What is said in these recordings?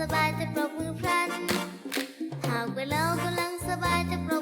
สบายจะปรบมือพลัน หากปแล้วกำลังสบายจะปรบ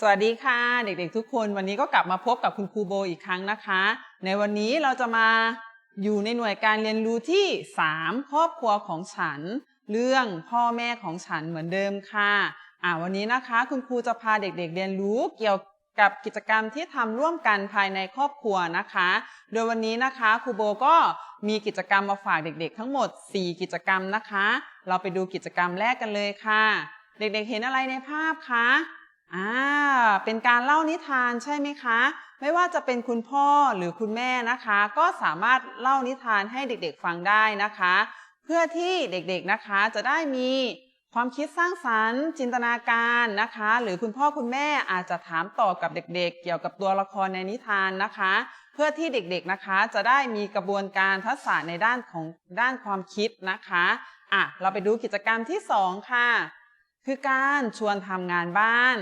สวัสดีค่ะ เด็กๆทุกคน วันนี้ก็กลับมาพบกับคุณครูโบอีกครั้งนะคะ ในวันนี้เราจะมาอยู่ในหน่วยการเรียนรู้ที่ 3 ครอบครัวของฉัน เรื่องพ่อแม่ของฉันเหมือนเดิมค่ะอ่าวันนี้นะคะคุณครูจะพาเด็กๆเรียนรู้เกี่ยวกับกิจกรรมที่ทำร่วมกันภายในครอบครัวนะคะ โดยวันนี้นะคะครูโบก็มีกิจกรรมมาฝากเด็กๆ ทั้งหมด 4 กิจกรรมนะคะ เราไปดูกิจกรรมแรกกันเลยค่ะ เด็กๆเห็นอะไรในภาพคะ อ่า เป็นการเล่านิทานใช่ไหมคะ ไม่ว่าจะเป็นคุณพ่อหรือคุณแม่นะคะ ก็สามารถเล่านิทานให้เด็กๆฟังได้นะคะ เพื่อที่เด็กๆนะคะจะได้มีความคิดสร้างสรรค์ จินตนาการนะคะ หรือคุณพ่อคุณแม่อาจจะถามตอบกับเด็กๆ เกี่ยวกับตัวละครในนิทานนะคะ เพื่อที่เด็กๆนะคะ จะได้มีกระบวนการทักษะในด้านของด้านความคิดนะคะอะเราไปดูกิจกรรมที่สองค่ะ คือการชวนทำงานบ้าน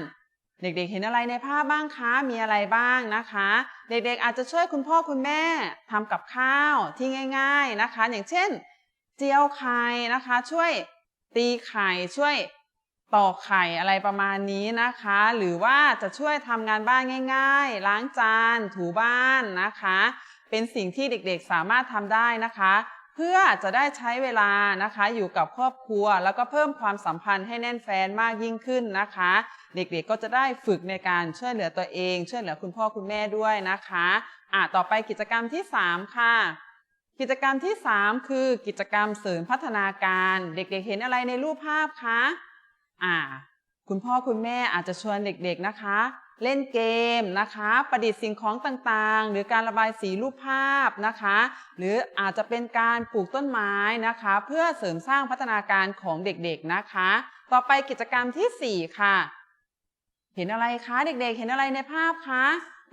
เด็กๆเห็นอะไรในภาพบ้างคะ มีอะไรบ้างนะคะ เด็กๆอาจจะช่วยคุณพ่อคุณแม่ทำกับข้าวที่ง่าย ๆนะคะ อย่างเช่น เจียวไข่นะคะ ช่วยตีไข่ช่วยตอกไข่อะไรประมาณนี้นะคะ หรือว่าจะช่วยทำงานบ้านง่าย ๆ ล้างจาน ถูบ้านนะคะ เป็นสิ่งที่เด็กๆสามารถทำได้นะคะ เพื่อจะได้ใช้เวลานะคะอยู่กับครอบครัว แล้วก็เพิ่มความสัมพันธ์ให้แน่นแฟนมากยิ่งขึ้นนะคะ เด็กๆก็จะได้ฝึกในการช่วยเหลือตัวเอง ช่วยเหลือคุณพ่อคุณแม่ด้วยนะคะอะต่อไปกิจกรรมที่ 3 ค่ะ กิจกรรมที่ 3 คือกิจกรรมเสริมพัฒนาการ เด็กๆเห็นอะไรในรูปภาพคะอ่าคุณพ่อคุณแม่อาจจะชวนเด็กๆนะคะ เล่นเกมนะคะ ประดิษฐ์สิ่งของต่างๆ หรือการระบายสีรูปภาพนะคะ หรืออาจจะเป็นการปลูกต้นไม้นะคะ เพื่อเสริมสร้างพัฒนาการของเด็กๆนะคะ ต่อไปกิจกรรมทีสี่4 ค่ะ เห็นอะไรคะเด็กๆ เห็นอะไรในภาพคะ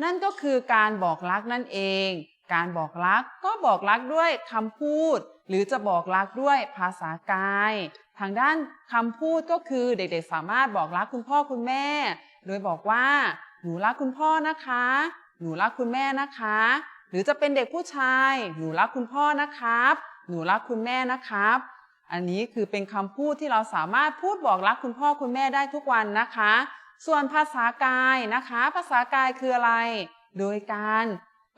นั่นก็คือการบอกรักนั่นเอง การบอกรักก็บอกรักด้วยคำพูด หรือจะบอกรักด้วยภาษากาย ทางด้านคำพูดก็คือเด็กๆ สามารถบอกรักคุณพ่อคุณแม่ โดยบอกว่า หนูรักคุณพ่อนะคะ หนูรักคุณแม่นะคะ หรือจะเป็นเด็กผู้ชาย หนูรักคุณพ่อนะครับ หนูรักคุณแม่นะครับ อันนี้คือเป็นคำพูดที่เราสามารถพูดบอกรักคุณพ่อคุณแม่ได้ทุกวันนะคะ ส่วนภาษากายนะคะ ภาษากายคืออะไร โดยการ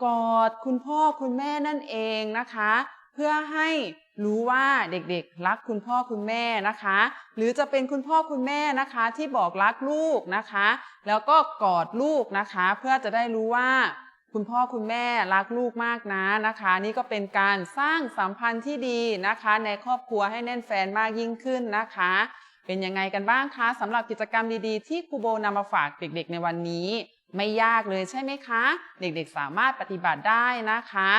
กอดคุณพ่อคุณแม่นั่นเองนะคะ เพื่อให้รู้ว่าเด็กๆ รักคุณพ่อคุณแม่นะคะ หรือจะเป็นคุณพ่อคุณแม่นะคะที่บอกรักลูกนะคะ แล้วก็กอดลูกนะคะ เพื่อจะได้รู้ว่าคุณพ่อคุณแม่รักลูกมากนะนะคะ นี่ก็เป็นการสร้างสัมพันธ์ที่ดีนะคะ ในครอบครัวให้แน่นแฟนมากยิ่งขึ้นนะคะ เป็นยังไงกันบ้างคะสำหรับกิจกรรมดีๆ ที่ครูโบนำมาฝากเด็กๆ ในวันนี้ ไม่ยากเลยใช่ไหมคะ เด็กๆสามารถปฏิบัติได้นะคะ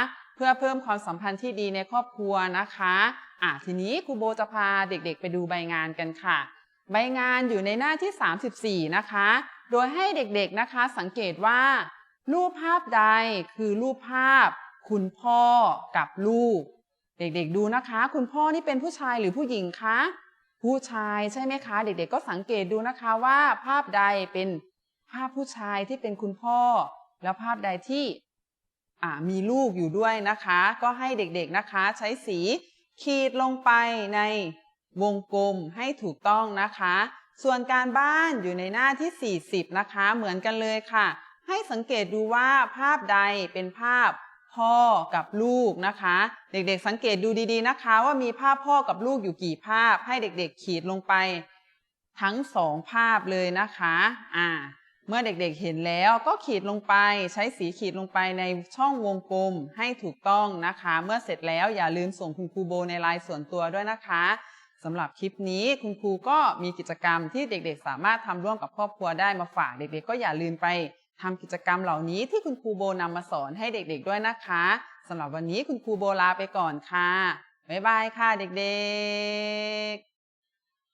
พื่อเพิ่มความสัมพันธ์ที่ดีในครอบครัวนะคะอะทีนี้ครูโบจะพาเด็กๆ ไปดูใบงานกันค่ะ ใบงานอยู่ในหน้าที่ 34 นะคะ โดยให้เด็กๆนะคะ สังเกตว่า รูปภาพใดคือรูปภาพ คุณพ่อกับลูก เด็กๆดูนะคะ คุณพ่อนี่เป็นผู้ชายหรือผู้หญิงคะผู้ชายใช่ไหมคะ เด็กๆก็สังเกตดูนะคะว่าภาพใดเป็นภาพผู้ชายที่เป็นคุณพ่อ แล้วภาพใดที่ มีลูกอยู่ด้วยนะคะ ก็ให้เด็กๆนะคะ ใช้สีขีดลงไปในวงกลมให้ถูกต้องนะคะ ส่วนการบ้านอยู่ในหน้าที่ 40 นะคะ เหมือนกันเลยค่ะ ให้สังเกตดูว่าภาพใดเป็นภาพพ่อกับลูกนะคะ เด็กๆสังเกตดูดีๆนะคะ ว่ามีภาพพ่อกับลูกอยู่กี่ภาพ ให้เด็กๆขีดลงไป ทั้งสองภาพเลยนะคะ อ่า เมื่อเด็กๆเห็นแล้วก็ขีดลงไปใช้สีขีดลงไปในช่องวงกลมให้ถูกต้องนะคะ เมื่อเสร็จแล้วอย่าลืมส่งคุณครูโบในไลน์ส่วนตัวด้วยนะคะสำหรับคลิปนี้คุณครูก็มีกิจกรรมที่เด็กๆ สามารถทำร่วมกับครอบครัวได้มาฝากเด็กๆ ก็อย่าลืมไปทำกิจกรรมเหล่านี้ที่คุณครูโบนำมาสอนให้เด็กๆ ด้วยนะคะสำหรับวันนี้คุณครูโบลาไปก่อนค่ะบ๊ายบายค่ะเด็กๆ